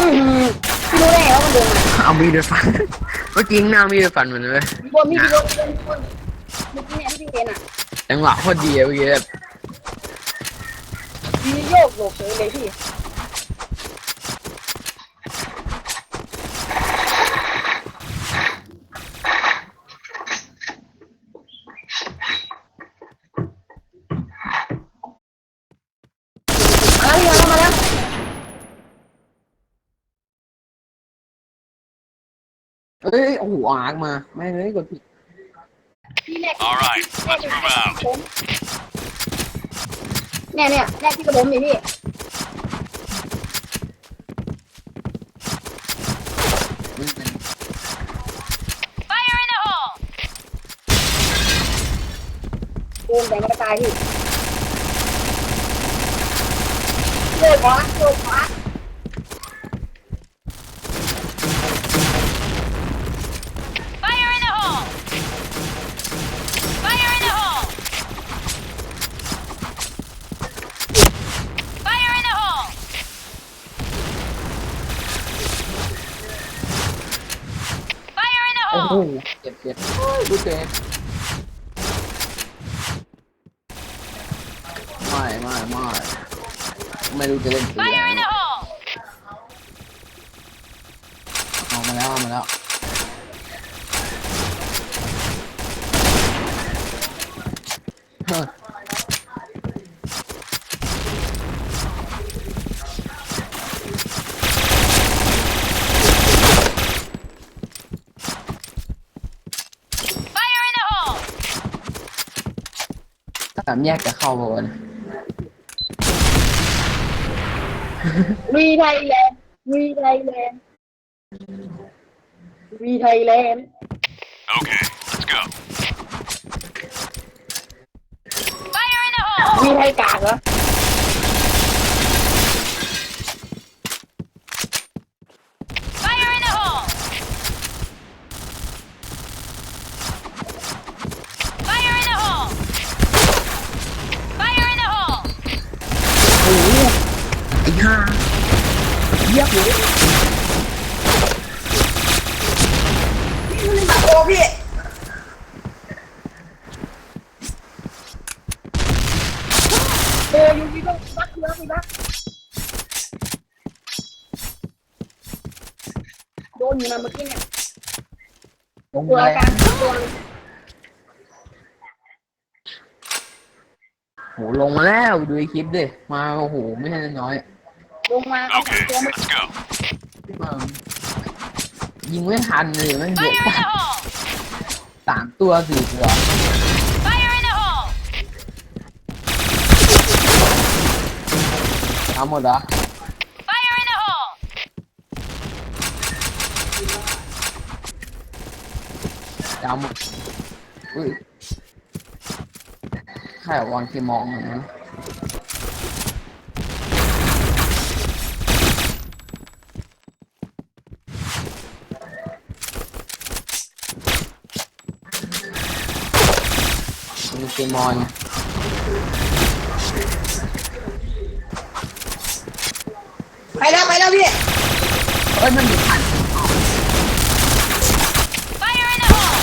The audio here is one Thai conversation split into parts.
อื้อหือพี่รู้ได้ไงว่ามันเดินมาเอามีดไปฟัน เมื่อกี้หน้ามีดไปฟันมันเลยมีบนมีบนมีบนมีบนเมื่อกี้เนี่ยที่พี่เห็นอะจังหวะโคตรดีอะเมื่อกี้แบบมีโยกโหลบเฉยเลยพี่มาแล้วพี่มาแล้วมาแล้ว เอ้ยโอ้โหอาร์กมาแม่งเลยกดผิดพี่แรก All right, let's move out. ผมเนี่ยเนี่ยแรกที่กระผมนี่พี่ Fire in the hole! โดนแบ่งกระจายพี่โยกขวาโยกขวา Fire in the hole! Fire in the hole! Fire in the hole! Fire in the โอ้โห hole! เจ็บเจ็บโอ้ยดูเจ็บไม่ไม่ไม่ไม่รู้จะเล่นตัวไห Fire in น the hole! เอามาแล้วเอามาแล้วเฮ้ย Fire in the hole! สามแยกจะเข้าป่าวะเนี่ยวีไทยแลนด์วีไทยแลนด์วีไทยแลนด์ Okay, let's go. Fire in the hole! วีไทยกากเหรอ Fire in the hole! Fire in the hole! Fire in the hole! โอ้โหไอ้ห่า เยียบเลยโอ้พี่เอออยู่ที่ต้องบักเยอะสิบักโดนอยู่นะเมื่อกี้เนี่ยลงตัวมาการตัวโหลงมาแล้วดูไอคลิปดิมาโอ้โหไม่ใช่น้อย ลงมาเอา Okay, ตัวมา let's go. เออยิงไม่ทันเลยไม่บวก Fire in the hole! สามตัวสี่ตัว Fire in the hole! เอาหมดเหรอ Fire in the hole! จะเอาหมดอุ้ยใครเอาวางเคมองอย่างนั้น มีเคมอนไปแล้วไปแล้วพี่เอ้ยมันมีพัน Fire in the hole!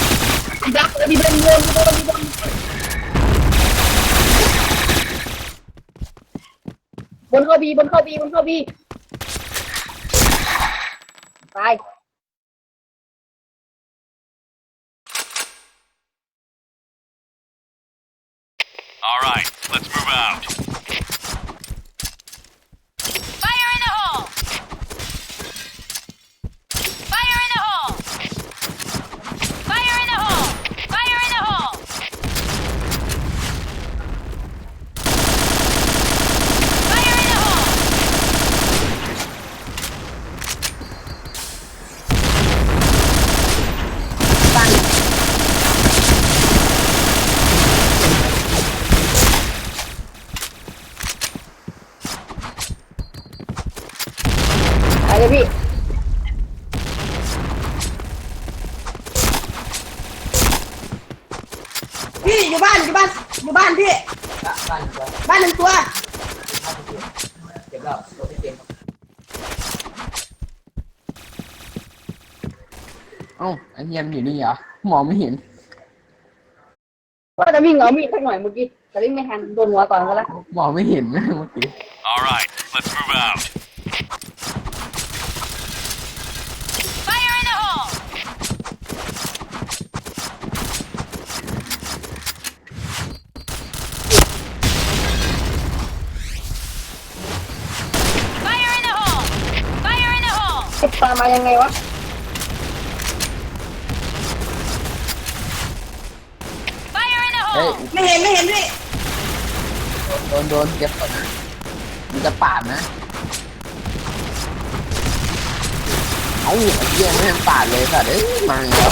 บักมีบนบนบนบนบนเข้าบีบนเข้าบีบนเข้าบีตา All right, let's move out. เลยพี่พี่อยู่บ้านอยู่บ้านอยู่บ้านพี่บ้านตัวบ้านหนึ่งตัวเก็บแล้วตัวที่เก็บเอ้าไอ้เหี้ยมันอยู่นี่เหรอมองไม่เห็นว่าจะวิ่งเอามีดสักหน่อยเมื่อกี้แต่วิ่งไม่ทันโดนหัวก่อนก็แล้วมองไม่เห็นนะเมื่อกี้ All right, let's move out. Fire in the hole! Fire in the hole! Fire in the hole! เก็บ ตามมายังไงวะ Fire in the เฮ้ย hole! ไม่เห็นไม่เห็นพี่โดนโดนเจ็บก่อนนะมันจะปาดนะเอ้าไอ้เหี้ยไม่ให้ปาดเลยสัตว์เอ้ยมาอีกแล้ว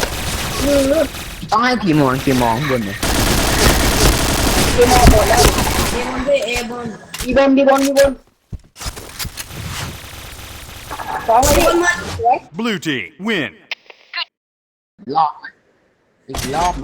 มือลื่นต้องให้กี่โมองกี่โมองบนเนี่ยดีมอหมดแล้วเอบนพี่เอบนดีบนดีบนดีบนสองเลยพี่สวย Blue team, win. รอบไ